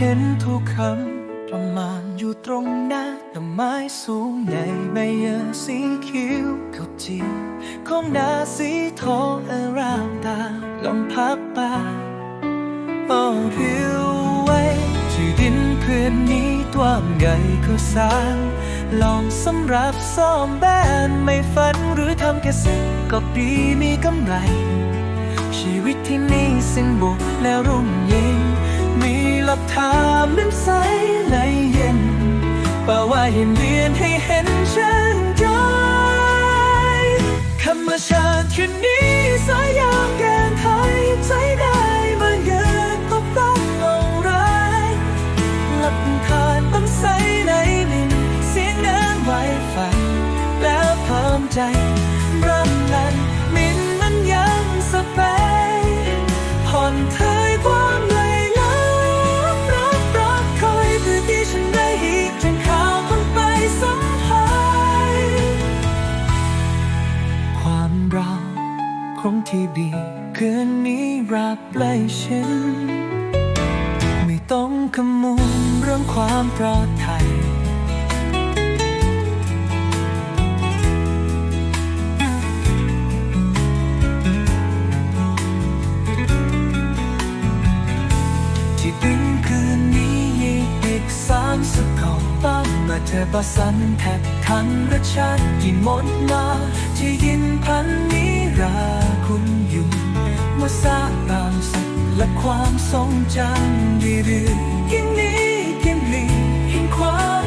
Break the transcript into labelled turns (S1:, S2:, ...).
S1: เห็นทุกคำประมาณอยู่ตรงหน้าต้นไม้สูงใหญ่ใบหญ้าสีเขียวเขาจีของนาสีทองอารามตาลมพัดไปโอ้ผิวไว้ที่ดินเพื่อนนี้ตัวใหญ่ก็สร้าง ลองสำหรับซ่อมแบนไม่ฝันหรือทำเกษตรก็ดีมีกำไร ชีวิตที่นี่สิ้นบุกแล้วรุ่งเย็น บทามน้ำใสไหลเย็นป่าว่าเห็นเรียนให้เห็นฉันใจธรรมชาติคืนนี้สาย คงที่บีคืนนี้รักใกล้ชินไม่ต้องขมูลเรื่องความปลอดภัยที่ดินคืนนี้อีกสามสกอตั้งมาเธอประสันแทบทันรสชาติกินหมดมา ว่าสร้างตามสิและความทรงจำดีๆยิ่งนี้ยิ่งหลียิ่งความ